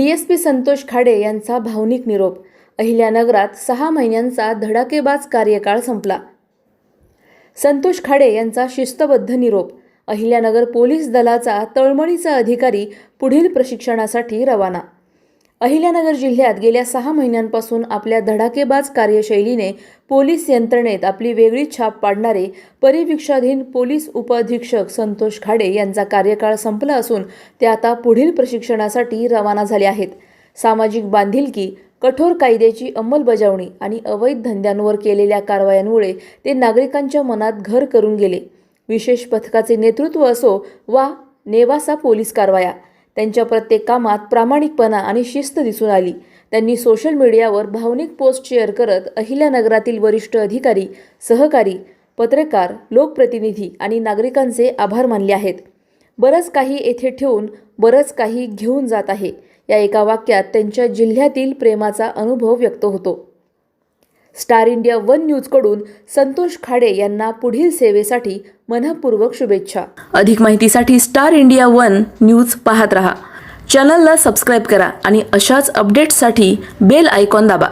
S P Santosh Khade यांचा भावनिक निरोप. अहिल्यानगरात सहा महिन्यांचा धडाकेबाज कार्यकाळ संपला. संतोष खाडे यांचा शिस्तबद्ध निरोप. अहिल्यानगर पोलीस दलाचा तळमळीचा अधिकारी पुढील प्रशिक्षणासाठी रवाना अहिल्यानगर जिल्ह्यात गेल्या सहा महिन्यांपासून आपल्या धडाकेबाज कार्यशैलीने पोलीस यंत्रणेत आपली वेगळी छाप पाडणारे परिवीक्षाधीन पोलीस उपअधीक्षक संतोष खाडे यांचा कार्यकाळ संपला असून ते आता पुढील प्रशिक्षणासाठी रवाना झाले आहेत. सामाजिक बांधिलकी कठोर कायद्याची अंमलबजावणी आणि अवैध धंद्यांवर केलेल्या कारवायांमुळे ते नागरिकांच्या मनात घर करून गेले. विशेष पथकाचे नेतृत्व असो वा नेवासा पोलीस कारवाया त्यांच्या प्रत्येक कामात प्रामाणिकपणा आणि शिस्त दिसून आली. त्यांनी सोशल मीडियावर भावनिक पोस्ट शेअर करत अहिल्यानगरातील वरिष्ठ अधिकारी सहकारी पत्रकार लोकप्रतिनिधी आणि नागरिकांचे आभार मानले आहेत. बरंच काही येथे ठेवून बरंच काही घेऊन जात आहे. या एका वाक्यात त्यांच्या जिल्ह्यातील प्रेमाचा अनुभव व्यक्त होतो. स्टार इंडिया वन न्यूजकडून संतोष खाडे यांना पुढील सेवेसाठी मनपूर्वक शुभेच्छा. अधिक माहितीसाठी स्टार इंडिया वन न्यूज पाहत रहा. चॅनलला सबस्क्राईब करा आणि अशाच अपडेट्ससाठी बेल आयकॉन दाबा.